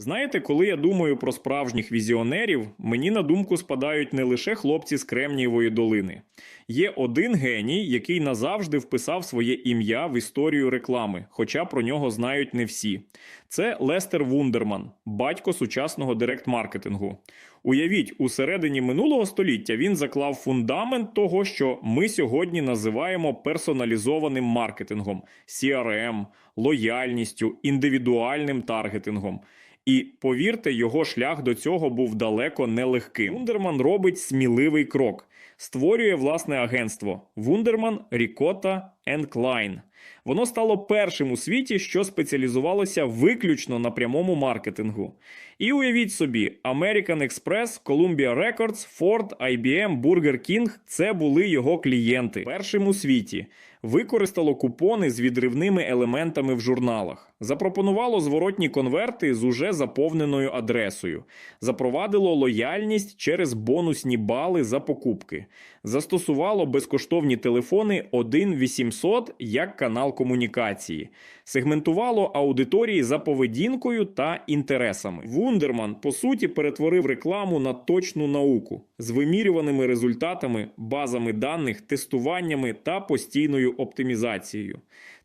Знаєте, коли я думаю про справжніх візіонерів, мені на думку спадають не лише хлопці з Кремнієвої долини. Є один геній, який назавжди вписав своє ім'я в історію реклами, хоча про нього знають не всі. Це Лестер Вундерман, батько сучасного директ-маркетингу. Уявіть, у середині минулого століття він заклав фундамент того, що ми сьогодні називаємо персоналізованим маркетингом, CRM, лояльністю, індивідуальним таргетингом. І повірте, його шлях до цього був далеко не легким. Вундерман робить сміливий крок, створює власне агентство Вундерман Рікота Клайн. Воно стало першим у світі, що спеціалізувалося виключно на прямому маркетингу. І уявіть собі, American Express, Columbia Records, Ford, IBM, Burger King – це були його клієнти. Першим у світі використало купони з відривними елементами в журналах, запропонувало зворотні конверти з уже заповненою адресою, запровадило лояльність через бонусні бали за покупки, застосувало безкоштовні телефони 1-800 як канал комунікації, сегментувало аудиторії за поведінкою та інтересами. Вундерман по суті перетворив рекламу на точну науку з вимірюваними результатами, базами даних, тестуваннями та постійною оптимізацією.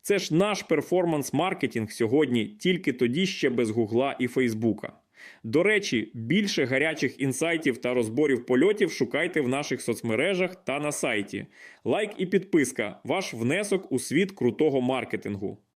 Це ж наш перформанс-маркетинг сьогодні тільки тоді ще без Гугла і Фейсбука. До речі, більше гарячих інсайтів та розборів польотів шукайте в наших соцмережах та на сайті. Лайк і підписка ваш внесок у світ крутого маркетингу.